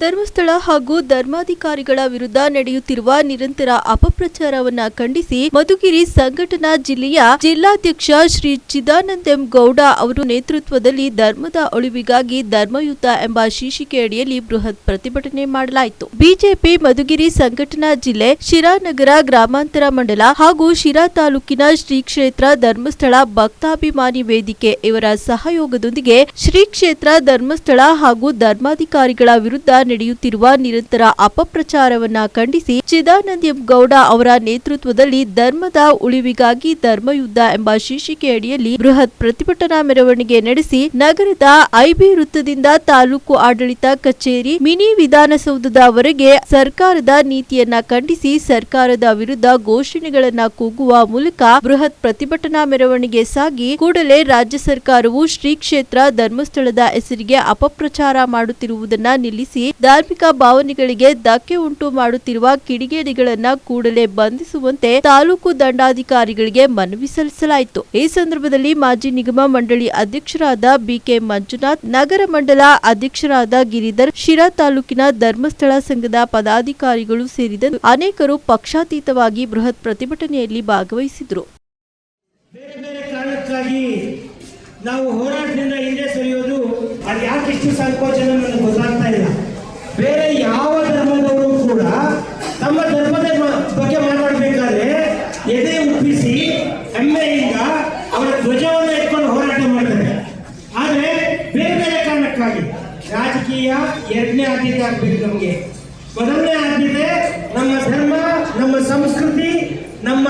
ಧರ್ಮಸ್ಥಳ ಹಾಗೂ ಧರ್ಮಾಧಿಕಾರಿಗಳ ವಿರುದ್ಧ ನಡೆಯುತ್ತಿರುವ ನಿರಂತರ ಅಪಪ್ರಚಾರವನ್ನ ಖಂಡಿಸಿ ಮಧುಗಿರಿ ಸಂಘಟನಾ ಜಿಲ್ಲೆಯ ಜಿಲ್ಲಾಧ್ಯಕ್ಷ ಶ್ರೀ ಚಿದಾನಂದಂ ಗೌಡ ಅವರು ನೇತೃತ್ವದಲ್ಲಿ ಧರ್ಮದ ಉಳಿವಿಗಾಗಿ ಧರ್ಮಯುತ ಎಂಬ ಶೀರ್ಷಿಕೆಯಡಿಯಲ್ಲಿ ಬೃಹತ್ ಪ್ರತಿಭಟನೆ ಮಾಡಲಾಯಿತು. ಬಿಜೆಪಿ ಮಧುಗಿರಿ ಸಂಘಟನಾ ಜಿಲ್ಲೆ ಶಿರಾನಗರ ಗ್ರಾಮಾಂತರ ಮಂಡಲ ಹಾಗೂ ಶಿರಾ ತಾಲೂಕಿನ ಶ್ರೀ ಕ್ಷೇತ್ರ ಧರ್ಮಸ್ಥಳ ಭಕ್ತಾಭಿಮಾನಿ ವೇದಿಕೆ ಇವರ ಸಹಯೋಗದೊಂದಿಗೆ ಶ್ರೀ ಕ್ಷೇತ್ರ ಧರ್ಮಸ್ಥಳ ಹಾಗೂ ಧರ್ಮಾಧಿಕಾರಿಗಳ ವಿರುದ್ಧ ನಡೆಯುತ್ತಿರುವ ನಿರಂತರ ಅಪಪ್ರಚಾರವನ್ನ ಖಂಡಿಸಿ ಚಿದಾನಂದ ಗೌಡ ಅವರ ನೇತೃತ್ವದಲ್ಲಿ ಧರ್ಮದ ಉಳಿವಿಗಾಗಿ ಧರ್ಮಯುದ್ಧ ಎಂಬ ಶೀರ್ಷಿಕೆಯಡಿಯಲ್ಲಿ ಬೃಹತ್ ಪ್ರತಿಭಟನಾ ಮೆರವಣಿಗೆ ನಡೆಸಿ ನಗರದ ಐಬಿ ವೃತ್ತದಿಂದ ತಾಲೂಕು ಆಡಳಿತ ಕಚೇರಿ ಮಿನಿ ವಿಧಾನಸೌಧದವರೆಗೆ ಸರ್ಕಾರದ ನೀತಿಯನ್ನ ಖಂಡಿಸಿ ಸರ್ಕಾರದ ವಿರುದ್ಧ ಘೋಷಣೆಗಳನ್ನ ಕೂಗುವ ಮೂಲಕ ಬೃಹತ್ ಪ್ರತಿಭಟನಾ ಮೆರವಣಿಗೆ ಸಾಗಿ ಕೂಡಲೇ ರಾಜ್ಯ ಸರ್ಕಾರವು ಶ್ರೀ ಕ್ಷೇತ್ರ ಧರ್ಮಸ್ಥಳದ ಹೆಸರಿಗೆ ಅಪಪ್ರಚಾರ ಮಾಡುತ್ತಿರುವುದನ್ನ ನಿಲ್ಲಿಸಿ ಧಾರ್ಮಿಕ ಭಾವನೆಗಳಿಗೆ ಧಕ್ಕೆ ಉಂಟು ಮಾಡುತ್ತಿರುವ ಕಿಡಿಗೇಡಿಗಳನ್ನು ಕೂಡಲೇ ಬಂಧಿಸುವಂತೆ ತಾಲೂಕು ದಂಡಾಧಿಕಾರಿಗಳಿಗೆ ಮನವಿ ಸಲ್ಲಿಸಲಾಯಿತು. ಈ ಸಂದರ್ಭದಲ್ಲಿ ಮಾಜಿ ನಿಗಮ ಮಂಡಳಿ ಅಧ್ಯಕ್ಷರಾದ ಬಿಕೆ ಮಂಜುನಾಥ್, ನಗರ ಮಂಡಲ ಅಧ್ಯಕ್ಷರಾದ ಗಿರಿಧರ್, ಶಿರಾ ತಾಲೂಕಿನ ಧರ್ಮಸ್ಥಳ ಸಂಘದ ಪದಾಧಿಕಾರಿಗಳು ಸೇರಿದಂತೆ ಅನೇಕರು ಪಕ್ಷಾತೀತವಾಗಿ ಬೃಹತ್ ಪ್ರತಿಭಟನೆಯಲ್ಲಿ ಭಾಗವಹಿಸಿದರು ನಾವು ಹೋರಾಟದಿಂದ ಹಿಂದೆ ಸರಿಯೋದು, ಅದು ಯಾಕೆ ಇಷ್ಟು ಸಂಕೋಚನ ನನಗೆ ಗೊತ್ತಾಗ್ತಾ ಇಲ್ಲ. ಬೇರೆ ಯಾವ ಧರ್ಮದವರು ಕೂಡ ತಮ್ಮ ಧರ್ಮದ ಬಗ್ಗೆ ಮಾತಾಡಬೇಕಾದ್ರೆ ಎದೆ ಉಪ್ಪಿಸಿ ಹೆಮ್ಮೆಯಿಂದ ಅವರ ಧ್ವಜವನ್ನು ಎತ್ಕೊಂಡು ಹೋರಾಟ ಮಾಡ್ತಾರೆ. ಆದರೆ ಬೇರೆ ಬೇರೆ ಕಾರಣಕ್ಕಾಗಿ ರಾಜಕೀಯ ಎರಡನೇ ಆದ್ಯತೆ ಆಗ್ಬೇಕು ನಮಗೆ. ಮೊದಲನೇ ಆದ್ಯತೆ ನಮ್ಮ ಧರ್ಮ, ನಮ್ಮ ಸಂಸ್ಕೃತಿ, ನಮ್ಮ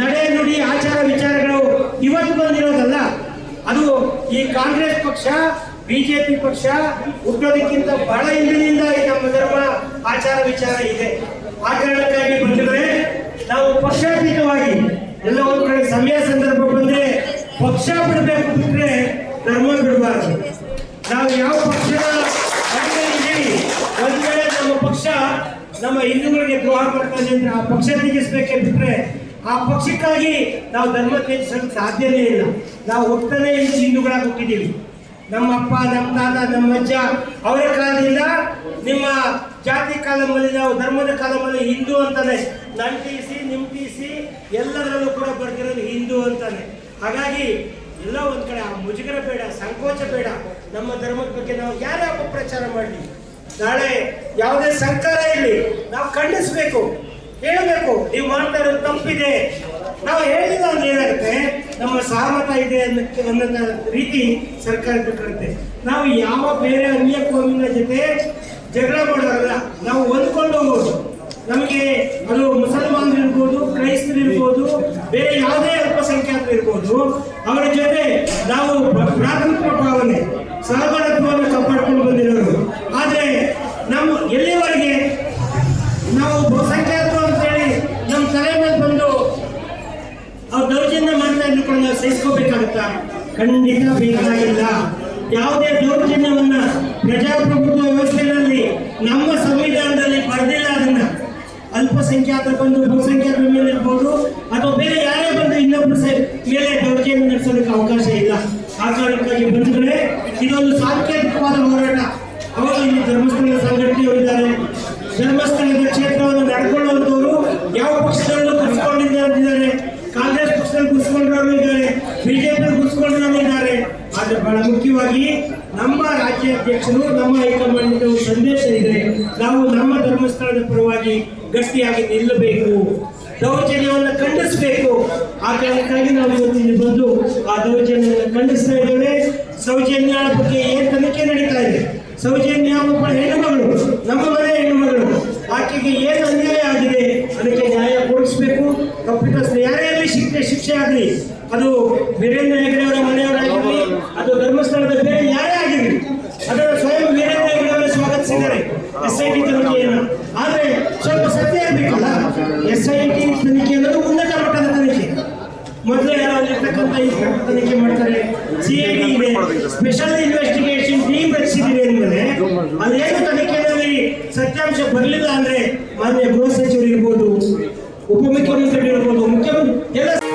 ನಡೆ ನುಡಿ ಆಚಾರ ವಿಚಾರಗಳು ಇವತ್ತು ಬಂದಿರೋದಲ್ಲ. ಅದು ಈ ಕಾಂಗ್ರೆಸ್ ಪಕ್ಷ ಬಿಜೆಪಿ ಪಕ್ಷ ಹುಟ್ಟೋದಕ್ಕಿಂತ ಬಹಳ ಹಿಂದಿನಿಂದ ಈ ನಮ್ಮ ಧರ್ಮ ಆಚಾರ ವಿಚಾರ ಇದೆ. ಆ ಕಾರಣಕ್ಕಾಗಿ ಬಂದಿದ್ರೆ ನಾವು ಪಕ್ಷಾತೀತವಾಗಿ ಎಲ್ಲ ಒಂದು ಕಡೆ ಸಮಯ ಸಂದರ್ಭ ಬಂದ್ರೆ ಪಕ್ಷ ಬಿಡಬೇಕು ಬಿಟ್ರೆ ಧರ್ಮ ಬಿಡಬಾರದು. ನಾವು ಯಾವ ಪಕ್ಷದ ಒಂದ್ ವೇಳೆ ನಮ್ಮ ಪಕ್ಷ ನಮ್ಮ ಹಿಂದೂಗಳಿಗೆ ದ್ರೋಹ ಮಾಡ್ತಾನೆ ಅಂದ್ರೆ ಆ ಪಕ್ಷ ತೀಗಿಸ್ಬೇಕೆ ಬಿಟ್ರೆ ಆ ಪಕ್ಷಕ್ಕಾಗಿ ನಾವು ಧರ್ಮ ತ್ಯಜಿಸಲು ಸಾಧ್ಯನೇ ಇಲ್ಲ. ನಾವು ಒಟ್ಟನೇ ಹಿಂದೂಗಳಾಗಿ ಹುಟ್ಟಿದ್ದೀವಿ. ನಮ್ಮ ಅಪ್ಪ, ನಮ್ಮ ತಾತ, ನಮ್ಮ ಅಜ್ಜ, ಅವರ ಕಾಲದಿಂದ ನಿಮ್ಮ ಜಾತಿ ಕಾಲಮಲ್ಲಿ ನಾವು ಧರ್ಮದ ಕಾಲಮಲ್ಲಿ ಹಿಂದೂ ಅಂತಾನೆ. ನನ್ ಟಿಸಿ ನಿಮ್ ಟಿಸಿ ಎಲ್ಲದರಲ್ಲೂ ಕೂಡ ಬರ್ತಿರೋದು ಹಿಂದೂ ಅಂತಾನೆ. ಹಾಗಾಗಿ ಎಲ್ಲ ಒಂದು ಕಡೆ ಆ ಮುಜುಗರ ಬೇಡ, ಸಂಕೋಚ ಬೇಡ. ನಮ್ಮ ಧರ್ಮದ ಬಗ್ಗೆ ನಾವು ಯಾರೇ ಅಪಪ್ರಚಾರ ಮಾಡಲಿ. ನಾಳೆ ಯಾವುದೇ ಸರ್ಕಾರ ಇರಲಿ, ನಾವು ಖಂಡಿಸಬೇಕು, ಹೇಳಬೇಕು. ನೀವು ಮಾಡ್ತಾ ಇರೋದು ತಪ್ಪಿದೆ. ನಾವು ಹೇಳಿಲ್ಲ ಅಂದ್ರೆ ಏನಾಗುತ್ತೆ? ನಮ್ಮ ಸಹಮತ ಇದೆ ಅನ್ನಕ್ಕೆ ಅನ್ನೋ ರೀತಿ ಸರ್ಕಾರ ಬಿಟ್ಟಿರುತ್ತೆ ನಾವು ಯಾವ ಬೇರೆ ಅನ್ಯ ಕೋಮಿನ ಜೊತೆ ಜಗಳ ಮಾಡೋರಲ್ಲ ನಾವು ಹೊಂದ್ಕೊಂಡು ಹೋಗೋದು. ನಮಗೆ ಅದು ಮುಸಲ್ಮಾನರು ಇರ್ಬೋದು, ಕ್ರೈಸ್ತರು ಇರ್ಬೋದು, ಬೇರೆ ಯಾವುದೇ ಅಲ್ಪಸಂಖ್ಯಾತರು ಇರ್ಬೋದು, ಅವರ ಜೊತೆ ನಾವು ಪ್ರಾಥಮಿಕ ಭಾವನೆ ಸಹಭಾಗತ್ವವನ್ನು ಕಾಪಾಡ್ಕೊಂಡು ಬಂದಿರೋರು ಆದರೆ ನಮ್ಮ ಎಲ್ಲಿವರೆಗೆ ನಾವು ಬಹುಸಂಖ್ಯಾತರು ಅಂತೇಳಿ ನಮ್ಮ ತಲೆ ಮೇಲೆ ಬಂದು ಅವ್ರು ದೌರ್ಜನ್ಯ ಮಾಡ್ತಾ ಇದ್ರು ನಾವು ಖಂಡಿತ ಬೇಕಾಗಿಲ್ಲ. ಯಾವುದೇ ದೌರ್ಜನ್ಯವನ್ನ ಪ್ರಜಾಪ್ರಭುತ್ವ ವ್ಯವಸ್ಥೆಯಲ್ಲಿ ನಮ್ಮ ಸಂವಿಧಾನದಲ್ಲಿ ಪಡೆದಿಲ್ಲ ಅದನ್ನ ಅಲ್ಪಸಂಖ್ಯಾತರು ಬಂದು ಬಹುಸಂಖ್ಯಾತರ ಮೇಲೆ ಇರ್ಬೋದು, ಅಥವಾ ಬೇರೆ ಯಾರೇ ಬಂದು ಇನ್ನೊಬ್ಬರ ಮೇಲೆ ದೌರ್ಜನ್ಯ ನಡೆಸೋದಕ್ಕೆ ಅವಕಾಶ ಇಲ್ಲ. ಆ ಕಾರಣಕ್ಕಾಗಿ ಬಂಧುಗಳೇ, ಇದೊಂದು ಸಾಂಕೇತಿಕವಾದ ಹೋರಾಟ. ಅವರು ಇಲ್ಲಿ ಧರ್ಮಸ್ಥಳದ ಸಂಘಟನೆಯವರಿದ್ದಾರೆ ಧರ್ಮಸ್ಥಳದ ಕ್ಷೇತ್ರವನ್ನು ನಡ್ಕೊಳ್ಳುವಂತವರು ಯಾವ ಪಕ್ಷದಲ್ಲೂ ಕುಸ್ಕೊಂಡಿದ್ದಾರೆ ಕಾಂಗ್ರೆಸ್ ಕುಸ್ಕೊಂಡ್ರವರು ಇದ್ದಾರೆ. ಬಿಜೆಪಿ ಕುಸ್ಕೊಂಡ್ರವರು ಇದ್ದಾರೆ. ಆದ್ರೆ ಬಹಳ ಮುಖ್ಯವಾಗಿ ನಮ್ಮ ರಾಜ್ಯಾಧ್ಯಕ್ಷರು ನಮ್ಮ ಹೈಕಮಾಂಡ್ ಸಂದೇಶ ಇದೆ. ನಾವು ನಮ್ಮ ಧರ್ಮಸ್ಥಳದ ಪರವಾಗಿ ಗಟ್ಟಿಯಾಗಿ ನಿಲ್ಲಬೇಕು. ದೌರ್ಜನ್ಯವನ್ನು ಖಂಡಿಸಬೇಕು. ಆ ಕಾರಣಕ್ಕಾಗಿ ನಾವು ಇವತ್ತು ಇಲ್ಲಿ ಬಂದು ಆ ದೌರ್ಜನ್ಯವನ್ನು ಖಂಡಿಸ್ತಾ ಇದ್ದೇವೆ. ಸೌಜನ್ಯ ಬಗ್ಗೆ ಏನ್ ತನಿಖೆ ನಡೀತಾ ಇದೆ? ಸೌಜನ್ಯ ತಪ್ಪಿತಸ್ಥರು ಯಾರೇ ಆಗಲಿ ಶಿಕ್ಷೆ ಶಿಕ್ಷೆ ಆಗಲಿ, ಅದು ವೀರೇಂದ್ರ ಹೆಗ್ಡೆಯವರ ಮನೆಯವರಾಗಿರಲಿ, ಅದು ಧರ್ಮಸ್ಥಳದ ಬೇರೆ ಯಾರೇ ಆಗಿರಲಿ, ಅದರ ಸ್ವಯಂ ವೀರೇಂದ್ರ ಹೆಗಡೆ ಅವರೇ ಸ್ವಾಗತಿಸಿದ್ದಾರೆ ಎಸ್ ಐ ಟಿ ತನಿಖೆಯನ್ನು. ಆದರೆ ಸ್ವಲ್ಪ ಸತ್ಯ ಇರಬೇಕಲ್ಲ ಎಸ್ ಐ ಟಿ ತನಿಖೆ ಅನ್ನೋದು ಉನ್ನತ ಮಟ್ಟದ ತನಿಖೆ. ಮೊದಲೇ ಯಾರಾಗಿರ್ತಕ್ಕಂಥ ಈ ತನಿಖೆ ಮಾಡ್ತಾರೆ, ಸಿ ಐ ಡಿ ಇದೆ. ಸ್ಪೆಷಲ್ ಇನ್ವೆಸ್ಟಿಗೇಷನ್ ಟೀಮ್ ರಚಿಸಿದ್ದೀರಿ ಅಂದ್ಮೇಲೆ ಅದೇನು ತನಿಖೆಯಲ್ಲಿ ಸತ್ಯಾಂಶ ಬರಲಿಲ್ಲ ಅಂದ್ರೆ ಮಾನ್ಯ ಗೃಹ ಸಚಿವರು ಇರ್ಬೋದು उपमुख्यमंत्री नको तो मुख्यमंत्री